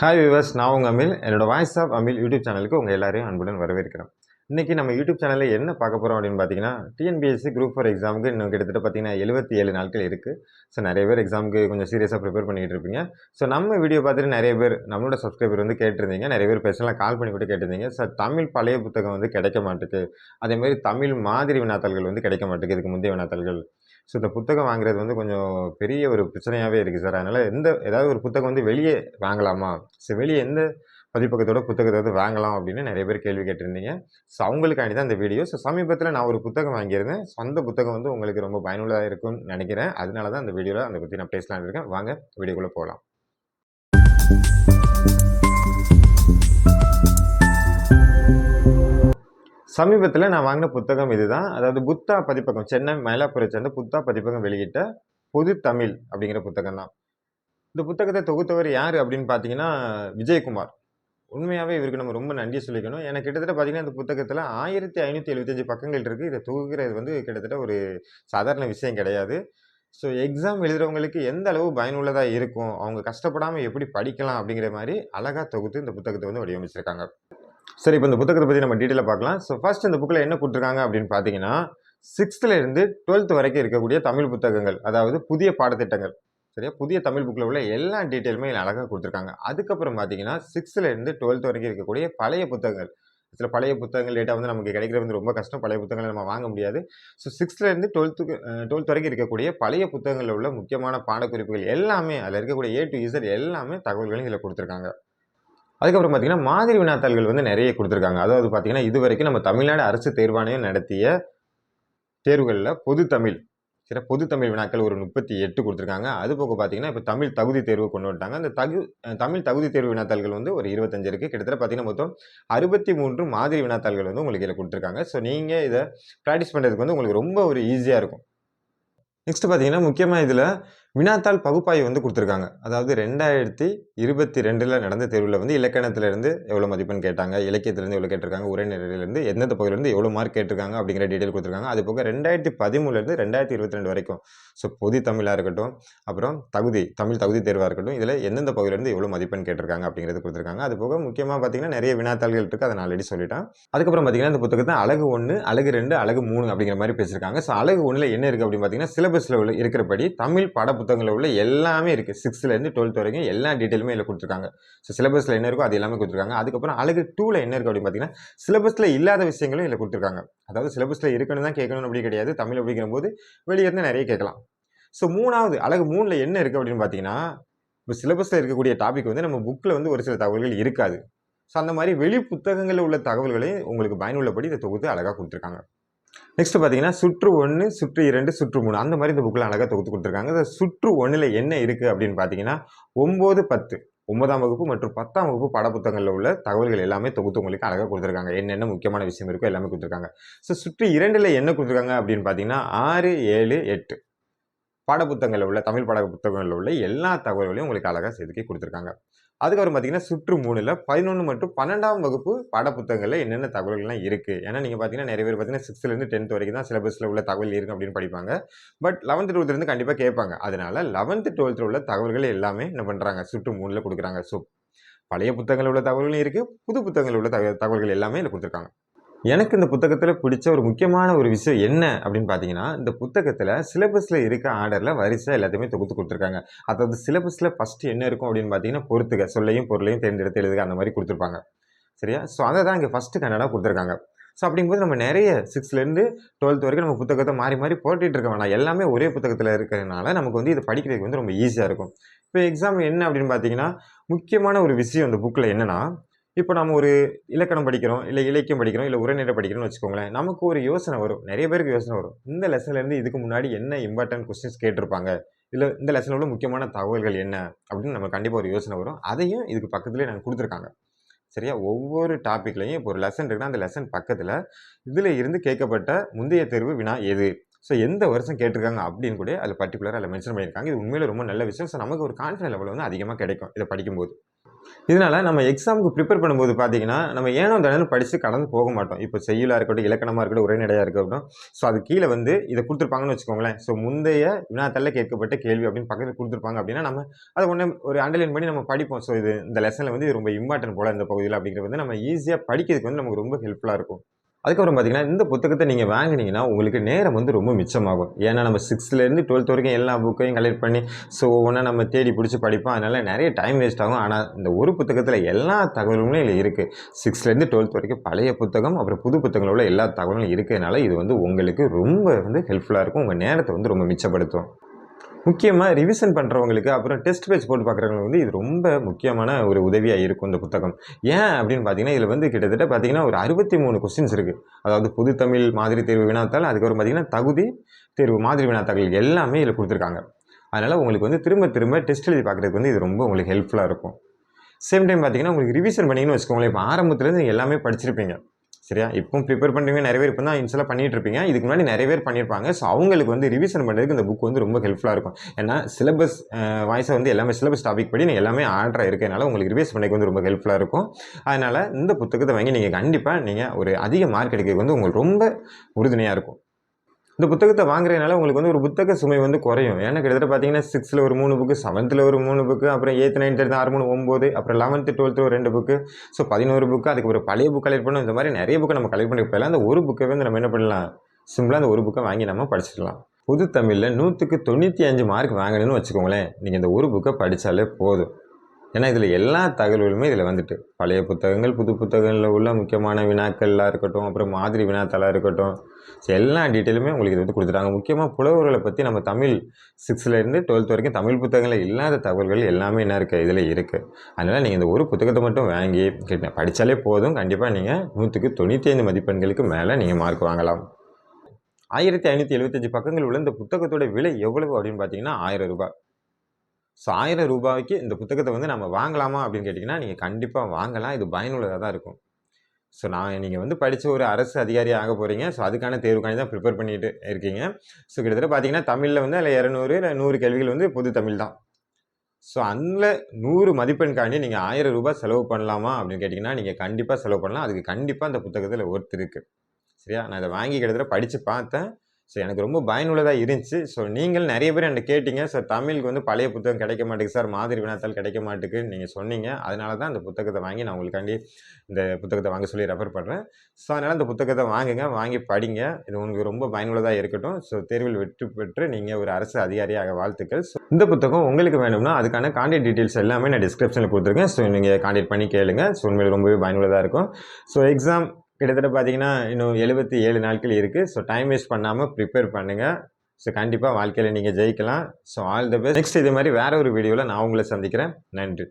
Hi viewers நான் உங்கள் amyl. என்னோட வாய்ஸ் ஆஃப் அமில் யூடியூப் சேனலுக்கு உங்கள் எல்லாரையும் அன்புடன் வரவேற்கிறோம் இன்றைக்கி நம்ம யூடியூப் சேனலில் என்ன பார்க்க போகிறோம் அப்படின்னு பார்த்தீங்கன்னா டிஎன்பிஎஸ்சி குரூப் ஃபோர் எக்ஸாமுக்கு இன்னும் கிட்டத்தட்ட பார்த்தீங்கன்னா எழுபத்தி ஏழு நாட்கள் இருக்குது ஸோ நிறைய பேர் எக்ஸாமுக்கு கொஞ்சம் சீரியஸாக ப்ரிப்பேர் பண்ணிகிட்டு இருப்பீங்க. ஸோ நம்ம வீடியோ பார்த்துட்டு நிறைய பேர் நம்மளோட சப்ஸ்கிரைபர் வந்து கேட்டிருந்தீங்க. நிறைய பேர் பேசலாம் கால் பண்ணி கூட கேட்டிருந்தீங்க. சார் தமிழ் பழைய புத்தகம் வந்து கிடைக்க மாட்டுக்கு. அதேமாதிரி தமிழ் மாதிரி வினாத்தாள்கள் வந்து கிடைக்க மாட்டேங்குது இதுக்கு முந்தைய வினாத்தாள்கள். ஸோ இந்த புத்தகம் வாங்குறது வந்து கொஞ்சம் பெரிய ஒரு பிரச்சனையாகவே இருக்குது சார் அதனால் எந்த ஏதாவது ஒரு புத்தகம் வந்து வெளியே வாங்கலாமா? ஸோ வெளியே எந்த பதிப்பகத்தோட புத்தகத்தை வந்து வாங்கலாம் அப்படின்னு நிறைய பேர் கேள்வி கேட்டிருந்தீங்க. ஸோ அவங்களுக்காண்டி தான் இந்த வீடியோ ஸோ சமீபத்தில் நான் ஒரு புத்தகம் வாங்கியிருந்தேன். ஸோ அந்த புத்தகம் வந்து உங்களுக்கு ரொம்ப பயனுள்ளதாக இருக்கும்னு நினைக்கிறேன். அதனால தான் அந்த வீடியோவில் அதை பற்றி நான் பேசலாம்னு இருக்கேன். வாங்க வீடியோக்குள்ளே போகலாம். சமீபத்தில் நான் வாங்கின புத்தகம் இதுதான். அதாவது புத்தா பதிப்பகம் சென்னை மயிலாப்பூரை சேர்ந்த புத்தா பதிப்பகம் வெளியிட்ட பொது தமிழ் அப்படிங்கிற புத்தகம் தான் இந்த புத்தகத்தை தொகுத்தவர் யார் அப்படின்னு பார்த்தீங்கன்னா விஜயகுமார். உண்மையாகவே இவருக்கு நம்ம ரொம்ப நன்றி சொல்லிக்கணும். எனக்கு கிட்டத்தட்ட பார்த்தீங்கன்னா இந்த புத்தகத்தில் ஆயிரத்தி ஐநூற்றி எழுபத்தஞ்சு பக்கங்கள் இருக்குது இதை தொகுக்கிறது வந்து கிட்டத்தட்ட ஒரு சாதாரண விஷயம் கிடையாது. ஸோ எக்ஸாம் எழுதுகிறவங்களுக்கு எந்த அளவு பயனுள்ளதாக இருக்கும்? அவங்க கஷ்டப்படாமல் எப்படி படிக்கலாம் அப்படிங்கிற மாதிரி அழகாக தொகுத்து இந்த புத்தகத்தை வந்து வடிவமைச்சிருக்காங்க. சரி இப்போ இந்த புத்தகத்தை பற்றி நம்ம டீட்டெயிலாக பார்க்கலாம். ஸோ ஃபஸ்ட் இந்த புக்கில் என்ன கொடுத்துருக்காங்க அப்படின்னு பார்த்தீங்கன்னா சிக்ஸ்த்துலேருந்து டுவெல்த் வரைக்கும் இருக்கக்கூடிய தமிழ் புத்தகங்கள் அதாவது புதிய பாடத்திட்டங்கள். சரியா? புதிய தமிழ் புக்கில் உள்ள எல்லா டீட்டெயிலுமே இதில் அழகாக கொடுத்துருக்காங்க. அதுக்கப்புறம் பார்த்தீங்கன்னா சிக்ஸ்த்துலேருந்து டுவெல்த் வரைக்கும் இருக்கக்கூடிய பழைய புத்தகங்கள். சில பழைய புத்தகங்கள் டேட்டா வந்து நமக்கு கிடைக்கிறது வந்து ரொம்ப கஷ்டம். பழைய புத்தகங்களை நம்ம வாங்க முடியாது. ஸோ சிக்ஸ்த்துலேருந்து டுவெல்த்துக்கு டுவெல்த் வரைக்கும் இருக்கக்கூடிய பழைய புத்தகங்களில் உள்ள முக்கியமான பாடக்குறிப்புகள் எல்லாமே அதில் இருக்கக்கூடிய ஏ டு இசட் எல்லாமே தகவல்களையும் இதில் கொடுத்துருக்காங்க. அதுக்கப்புறம் பார்த்தீங்கன்னா மாதிரி வினாத்தாள்கள் வந்து நிறைய கொடுத்துருக்காங்க. அதாவது பார்த்தீங்கன்னா இது வரைக்கும் நம்ம தமிழ்நாடு அரசு தேர்வாணையம் நடத்திய தேர்வுகளில் பொது தமிழ் சரி பொது தமிழ் வினாக்கள் ஒரு முப்பத்தி எட்டு கொடுத்துருக்காங்க. அது போக பார்த்தீங்கன்னா இப்போ தமிழ் தகுதி தேர்வு கொண்டு வந்துட்டாங்க. அந்த தகு தமிழ் தகுதி தேர்வு வினாத்தாள்கள் வந்து ஒரு இருபத்தஞ்சு இருக்குது கிட்டத்தட்ட பார்த்தீங்கன்னா மொத்தம் அறுபத்தி மூன்று மாதிரி வினாத்தாள்கள் வந்து உங்களுக்கு இதில் கொடுத்துருக்காங்க. ஸோ நீங்கள் இதை ப்ராக்டிஸ் பண்ணுறதுக்கு வந்து உங்களுக்கு ரொம்ப ஒரு ஈஸியாக இருக்கும். நெக்ஸ்ட் பார்த்தீங்கன்னா முக்கியமாக இதில் வினாத்தாள் பகுப்பாய்வு வந்து கொடுத்துருக்காங்க. அதாவது ரெண்டாயிரத்தி இருபத்தி ரெண்டில் நடந்த தேர்வில் வந்து இலக்கணத்திலேருந்து எவ்வளோ மதிப்பெண் கேட்டாங்க இலக்கியத்திலேருந்து எவ்வளோ கேட்டிருக்காங்க உரைநடையிலேருந்து எந்தெந்த பகுதியிலேருந்து எவ்வளோ மார்க் கேட்டிருக்காங்க அப்படிங்கிற டீட்டெயில் கொடுத்துருக்காங்க. அது போக ரெண்டாயிரத்தி பதிமூணுலேருந்து ரெண்டாயிரத்தி இருபத்தி ரெண்டு வரைக்கும். ஸோ பொது தமிழாக இருக்கட்டும் அப்புறம் தகுதி தமிழ் தகுதி தேர்வாக இருக்கட்டும் இதில் எந்தெந்த பகுதியிலேருந்து எவ்வளோ மதிப்பெண் கேட்டிருக்காங்க அப்படிங்கிறது கொடுத்துருக்காங்க. அது போக முக்கியமாக பார்த்தீங்கன்னா நிறைய வினாத்தாள்கள் இருக்குது அதை நான் ஆல்ரெடி சொல்லிட்டேன். அதுக்கப்புறம் பார்த்தீங்கன்னா இந்த புத்தகத்தை அழகு ஒன்று அழகு ரெண்டு அழகு மூணு அப்படிங்கிற மாதிரி பேசியிருக்காங்க. ஸோ அழகு ஒன்றில் என்ன இருக்குது அப்படின்னு பார்த்தீங்கன்னா சிலபஸில் உள்ள இருக்கிறபடி தமிழ் பட புத்தகங்களில் உள்ள எல்லாமே இருக்குது சிக்ஸ்த்துலேருந்து டுவெல்த் வரைக்கும் எல்லா டீட்டெயிலுமே இதில் கொடுத்துருக்காங்க. ஸோ சிலபஸில் என்ன இருக்கோ அது எல்லாமே கொடுத்துருக்காங்க. அதுக்கப்புறம் அழகு டூவில் என்ன இருக்குது அப்படின்னு பார்த்தீங்கன்னா சிலபஸில் இல்லாத விஷயங்களும் இதில் கொடுத்துருக்காங்க. அதாவது சிலபஸில் இருக்கணும் தான் கேட்கணும் அப்படி கிடையாது. தமிழ் அப்படிங்கிற போது வெளியே நிறைய கேட்கலாம். ஸோ மூணாவது அழகு மூணில் என்ன இருக்குது அப்படின்னு பார்த்தீங்கன்னா இப்போ சிலபஸில் இருக்கக்கூடிய டாபிக் வந்து நம்ம புக்கில் வந்து ஒரு சில தகவல்கள் இருக்காது. ஸோ அந்த மாதிரி வெளி புத்தகங்களில் உள்ள தகவல்களையும் உங்களுக்கு பயனுள்ளபடி இதை தொகுத்து அழகாக கொடுத்துருக்காங்க. நெக்ஸ்ட்டு பார்த்தீங்கன்னா சுற்று ஒன்று சுற்று இரண்டு சுற்று மூணு. அந்த மாதிரி இந்த புக்கில் அழகாக தொகுத்து கொடுத்துருக்காங்க. இந்த சுற்று ஒன்றில் என்ன இருக்குது அப்படின்னு பார்த்தீங்கன்னா ஒம்பது பத்து. ஒன்பதாம் வகுப்பு மற்றும் பத்தாம் வகுப்பு பாடப்புத்தகங்களில் உள்ள தகவல்கள் எல்லாமே தொகுத்து உங்களுக்கு அழகாக கொடுத்துருக்காங்க. என்னென்ன முக்கியமான விஷயம் இருக்கோ எல்லாமே கொடுத்துருக்காங்க. ஸோ சுற்று இரண்டில் என்ன கொடுத்துருக்காங்க அப்படின்னு பார்த்தீங்கன்னா ஆறு ஏழு எட்டு. பாடப்புத்தகங்களில் உள்ள தமிழ் பாட புத்தகங்களில் உள்ள எல்லா தகவல்களையும் உங்களுக்கு அழகாக செதுக்கி கொடுத்துருக்காங்க. அதுக்கப்புறம் பார்த்தீங்கன்னா சுற்று மூணில் பதினொன்று மற்றும் பன்னெண்டாம் வகுப்பு பாடப்புத்தகங்களில் என்னென்ன தகவல்கள்லாம் இருக்குது ஏன்னா நீங்கள் பார்த்தீங்கன்னா நிறைய பேர் பார்த்தீங்கன்னா சிக்ஸ்த்துலேருந்து டென்த் வரைக்கும் தான் சிலபஸில் உள்ள தகவல் இருக்குது அப்படின்னு படிப்பாங்க. பட் லெவன்த்து டுவெல்த்துலேருந்து கண்டிப்பாக கேட்பாங்க. அதனால் லெவன்த்து டுவெல்த்தில் உள்ள தகவல்கள் எல்லாமே என்ன பண்ணுறாங்க சுற்று மூணில் கொடுக்குறாங்க. ஸோ பழைய புத்தகங்களில் உள்ள தகவல்களும் இருக்குது புது புத்தகங்களில் உள்ள தகவல்கள் எல்லாமே இதில் கொடுத்துருக்காங்க. எனக்கு இந்த புத்தகத்தில் பிடிச்ச ஒரு முக்கியமான ஒரு விஷயம் என்ன அப்படின்னு பார்த்தீங்கன்னா இந்த புத்தகத்தில் சிலபஸில் இருக்க ஆர்டரில் வரிசை எல்லாத்தையுமே தொகுத்து கொடுத்துருக்காங்க. அதாவது சிலபஸில் ஃபஸ்ட்டு என்ன இருக்கும் அப்படின்னு பார்த்தீங்கன்னா பொறுத்துக்க சொல்லையும் பொருளையும் தேர்ந்தெடுத்து எழுதுக அந்த மாதிரி கொடுத்துருப்பாங்க. சரியா? ஸோ அதை தான் இங்கே ஃபஸ்ட்டு கன்னடாக கொடுத்துருக்காங்க. ஸோ அப்படிங்கும்போது நம்ம நிறைய சிக்ஸ்த்லேருந்து டுவெல்த் வரைக்கும் நம்ம புத்தகத்தை மாறி மாறி போட்டிகிட்டு இருக்க வேணாம். எல்லாமே ஒரே புத்தகத்தில் இருக்கிறதுனால நமக்கு வந்து இதை படிக்கிறதுக்கு வந்து ரொம்ப ஈஸியாக இருக்கும். இப்போ எக்ஸாம் என்ன அப்படின்னு பார்த்தீங்கன்னா முக்கியமான ஒரு விஷயம் அந்த புக்கில் என்னென்னா இப்போ நம்ம ஒரு இலக்கணம் படிக்கிறோம் இல்லை இலக்கியம் படிக்கிறோம் இல்லை உரைநடை படிக்கிறோம்னு வச்சுக்கோங்களேன் நமக்கு ஒரு யோசனை வரும். நிறைய பேருக்கு யோசனை வரும். இந்த லெசன்லேருந்து இதுக்கு முன்னாடி என்ன இம்பார்ட்டன்ட் கொஸ்டின்ஸ் கேட்டிருப்பாங்க? இல்லை இந்த லெசனில் உள்ள முக்கியமான தகவல்கள் என்ன? அப்படின்னு நம்ம கண்டிப்பாக ஒரு யோசனை வரும். அதையும் இதுக்கு பக்கத்துலேயே நாங்கள் கொடுத்துருக்காங்க. சரியா? ஒவ்வொரு டாப்பிக்லையும் இப்போ ஒரு லெசன் இருக்குன்னா அந்த லெசன் பக்கத்தில் இதில் இருந்து கேட்கப்பட்ட முந்தைய தேர்வு வினா எது? ஸோ எந்த வருஷம் கேட்டிருக்காங்க அப்படின்னு கூட அதில் பர்டிகுலராக அதில் மென்ஷன் பண்ணியிருக்காங்க. இது உண்மையில ரொம்ப நல்ல விஷயம். ஸோ நமக்கு ஒரு கான்ஃபிடன்ஸ் லெவல் வந்து அதிகமாக கிடைக்கும் இதை படிக்கும்போது. இதனால் நம்ம எக்ஸாமுக்கு ப்ரிப்பேர் பண்ணும்போது பார்த்தீங்கன்னா, நம்ம ஏனோ தானே படித்து கடந்து போக மாட்டோம். இப்போ செய்யுளாக இருக்கட்டும், இலக்கணமாக இருக்கட்டும், உரைநடையாக இருக்கட்டும். ஸோ அது கீழே வந்து இதை கொடுத்துருப்பாங்கன்னு வச்சுக்கோங்களேன். ஸோ முந்தைய வினாத்தல்ல கேட்கப்பட்ட கேள்வி அப்படின்னு பக்கத்தில் கொடுத்துருப்பாங்க அப்படின்னா, நம்ம அதை உடனே ஒரு அண்டர்லைன் பண்ணி நம்ம படிப்போம். ஸோ இது இந்த லெசனில் வந்து இது ரொம்ப இம்பார்ட்டன்ட் போல இந்த பகுதியில் அப்படிங்கிறது வந்து நம்ம ஈஸியாக படிக்கிறதுக்கு வந்து நமக்கு ரொம்ப ஹெல்ப்ஃபுல்லாக இருக்கும். அதுக்கப்புறம் பார்த்தீங்கன்னா, இந்த புத்தகத்தை நீங்கள் வாங்கினீங்கன்னா உங்களுக்கு நேரம் வந்து ரொம்ப மிச்சமாகும். ஏன்னா நம்ம 6லேருந்து 12த் வரைக்கும் எல்லா புக்கையும் கலெக்ட் பண்ணி, ஸோ ஒவ்வொன்றா நம்ம தேடி பிடிச்சி படிப்போம். அதனால் நிறைய டைம் வேஸ்ட் ஆகும். ஆனால் இந்த ஒரு புத்தகத்தில் எல்லா தகவல்களும் இல்லை இருக்குது 6லேருந்து 12த் வரைக்கும் பழைய புத்தகம், அப்புறம் புது புத்தகங்களோட உள்ள எல்லா தகவலும் இருக்கிறதுனால, இது வந்து உங்களுக்கு ரொம்ப வந்து ஹெல்ப்ஃபுல்லாக இருக்கும். உங்கள் நேரத்தை வந்து ரொம்ப மிச்சப்படுத்தும். முக்கியமாக ரிவிஷன் பண்ணுறவங்களுக்கு அப்புறம் டெஸ்ட் பேஜ் போட்டு பார்க்குறவங்களுக்கு வந்து இது ரொம்ப முக்கியமான ஒரு உதவியாக இருக்கும் இந்த புத்தகம். ஏன் அப்படின்னு பார்த்தீங்கன்னா, இதில் வந்து கிட்டத்தட்ட பார்த்தீங்கன்னா, ஒரு 63 கொஸ்டின்ஸ் இருக்குது அதாவது புது தமிழ் மாதிரி தேர்வு வினாத்தாள், அதுக்கப்புறம் பார்த்தீங்கன்னா, தகுதி தேர்வு மாதிரி வினாத்தாக்கள் எல்லாமே இதில் கொடுத்துருக்காங்க அதனால் உங்களுக்கு வந்து திரும்ப திரும்ப டெஸ்ட் எழுதி பார்க்குறதுக்கு வந்து இது ரொம்ப உங்களுக்கு ஹெல்ப்ஃபுல்லாக இருக்கும். சேம் டைம் பார்த்தீங்கன்னா, உங்களுக்கு ரிவிஷன் பண்ணிங்கன்னு வச்சுக்கோங்களேன், இப்போ ஆரம்பத்துலேருந்து நீங்க எல்லாமே படிச்சிருப்பீங்க. சரியா? இப்போ ப்ரிப்பேர் பண்ணுறவங்க நிறைய பேர் இப்போ தான் இனிஷியலா பண்ணிட்டு இருப்பீங்க. இதுக்கு முன்னாடி நிறைய பேர் பண்ணியிருப்பாங்க. ஸோ அவங்களுக்கு வந்து ரிவிஷன் பண்ணுறதுக்கு இந்த புக் வந்து ரொம்ப ஹெல்ப்ஃபுல்லாக இருக்கும். ஏன்னா சிலபஸ் வாய்ஸை வந்து எல்லாமே சிலபஸ் டாபிக் படி நீங்கள் எல்லாமே ஆர்டராக இருக்கனால உங்களுக்கு ரிவைஸ் பண்ணிக்க வந்து ரொம்ப ஹெல்ப்ஃபுல்லாக இருக்கும். அதனால் இந்த புத்தகத்தை வாங்கி நீங்கள் கண்டிப்பாக நீங்கள் ஒரு அதிக மார்க் எடுக்கிறதுக்கு வந்து உங்களுக்கு ரொம்ப உறுதுணையாக இருக்கும். இந்த புத்தகத்தை வாங்குறதுனால உங்களுக்கு வந்து ஒரு புத்தக சுமை வந்து குறையும். ஏன்னா கிட்டத்தட்ட பார்த்தீங்கன்னா, 6ல ஒரு மூணு புக்கு, செவன்த்தில் ஒரு மூணு புக்கு, அப்புறம் 8த், 9த் எடுத்தா 6, 3 9 அப்புறம் 11த், 12த் ஒரு ரெண்டு புக்கு. ஸோ 11 புக்கு, அதுக்கு ஒரு பழைய புக் கலெக்ட் பண்ணணும். இந்த மாதிரி நிறைய புக்கு நம்ம கலெக்ட் பண்ணி போயிடலாம் அந்த ஒரு புக்கை வந்து நம்ம என்ன பண்ணலாம்? சிம்பிளாக அந்த ஒரு புக்கை வாங்கி நம்ம படிச்சுக்கலாம். பொது தமிழ்ல 100க்கு 95 மார்க் வாங்கணும்னு வச்சுக்கோங்களேன், நீங்கள் இந்த ஒரு புக்கை படித்தாலே போதும். ஏன்னா இதில் எல்லா தகவல்களுமே இதில் வந்துட்டு. பழைய புத்தகங்கள், புது புத்தகங்களில் உள்ள முக்கியமான வினாக்கள்லாம் இருக்கட்டும், அப்புறம் மாதிரி வினாத்தாளா இருக்கட்டும். ஸோ எல்லா டீட்டெயிலுமே உங்களுக்கு இது வந்து கொடுத்துட்டாங்க முக்கியமாக புலவர்களை பற்றி நம்ம தமிழ் 6லேருந்து 12த் வரைக்கும் தமிழ் புத்தகங்களில் இல்லாத தகவல்கள் எல்லாமே என்ன இருக்குது இதில் இருக்குது அதனால் நீங்கள் இந்த ஒரு புத்தகத்தை மட்டும் வாங்கி படித்தாலே படிச்சாலே போதும். கண்டிப்பா நீங்க 100க்கு 95 மதிப்பெண்களுக்கு மேலே நீங்கள் மார்க் வாங்கலாம். 1575 பக்கங்கள் உள்ள இந்த புத்தகத்தோட விலை எவ்வளவு அப்படின்னு பார்த்தீங்கன்னா, ஆயிரம் ரூபாய் ஸோ ஆயிரம் ரூபாய்க்கு இந்த புத்தகத்தை வந்து நம்ம வாங்கலாமா அப்படின்னு கேட்டிங்கன்னா நீங்கள் கண்டிப்பாக வாங்கலாம். இது பயனுள்ளதாக தான் இருக்கும். ஸோ நான் நீங்கள் வந்து படித்த ஒரு அரசு அதிகாரி ஆக போகிறீங்க ஸோ அதுக்கான தேர்வுக்காண்டி தான் ப்ரிப்பேர் பண்ணிட்டு இருக்கீங்க. ஸோ கிட்டத்தட்ட பார்த்தீங்கன்னா, தமிழில் வந்து அதில் இரநூறு நூறு கேள்விகள் வந்து பொது தமிழ் தான். ஸோ அதுல 100 மதிப்பெண்காண்டி நீங்கள் ஆயிரம் ரூபாய் செலவு பண்ணலாமா அப்படின்னு கேட்டிங்கன்னா நீங்கள் கண்டிப்பாக செலவு பண்ணலாம். அதுக்கு கண்டிப்பாக அந்த புத்தகத்தில் ஒர்த் இருக்குது சரியா? நான் இதை வாங்கி கிட்டத்தட்ட படித்து பார்த்தேன். ஸோ எனக்கு ரொம்ப பயனுள்ளதாக இருந்துச்சு. ஸோ நீங்கள் நிறைய பேர் என்ட்ட கேட்டிங்க சார் தமிழுக்கு வந்து பழைய புத்தகம் கிடைக்க மாட்டேங்குது சார். மாதிரி வினாத்தால் கிடைக்க மாட்டுக்குன்னு நீங்கள் சொன்னீங்க. அதனால தான் அந்த புத்தகத்தை வாங்கி நான் உங்களுக்காண்டி இந்த புத்தகத்தை வாங்க சொல்லி ரெஃபர் பண்ணுறேன் ஸோ அதனால் அந்த புத்தகத்தை வாங்குங்க. வாங்கி படிங்க. இது உங்களுக்கு ரொம்ப பயனுள்ளதாக இருக்கட்டும். ஸோ தேர்வில் வெற்றி பெற்று நீங்கள் ஒரு அரசு அதிகாரியாக வாழ்த்துக்கள். ஸோ இந்த புத்தகம் உங்களுக்கு வேணும்னா, அதுக்கான கான்டாக்ட் டீட்டெயில்ஸ் எல்லாமே நான் டிஸ்கிரிப்ஷனில் கொடுத்துருக்கேன் ஸோ நீங்கள் கான்டாக்ட் பண்ணி கேளுங்க. ஸோ உண்மையில் ரொம்பவே பயனுள்ளதாக இருக்கும். ஸோ எக்ஸாம் கிட்டத்தட்ட பார்த்தீங்கன்னா, இன்னும் 77 நாட்கள் இருக்குது ஸோ டைம் வேஸ்ட் பண்ணாமல் ப்ரிப்பேர் பண்ணுங்கள் ஸோ கண்டிப்பாக வாழ்க்கையில் நீங்கள் ஜெயிக்கலாம். So all the best. Next இது மாதிரி வேற ஒரு வீடியோவில் நான் உங்களை சந்திக்கிறேன். நன்றி.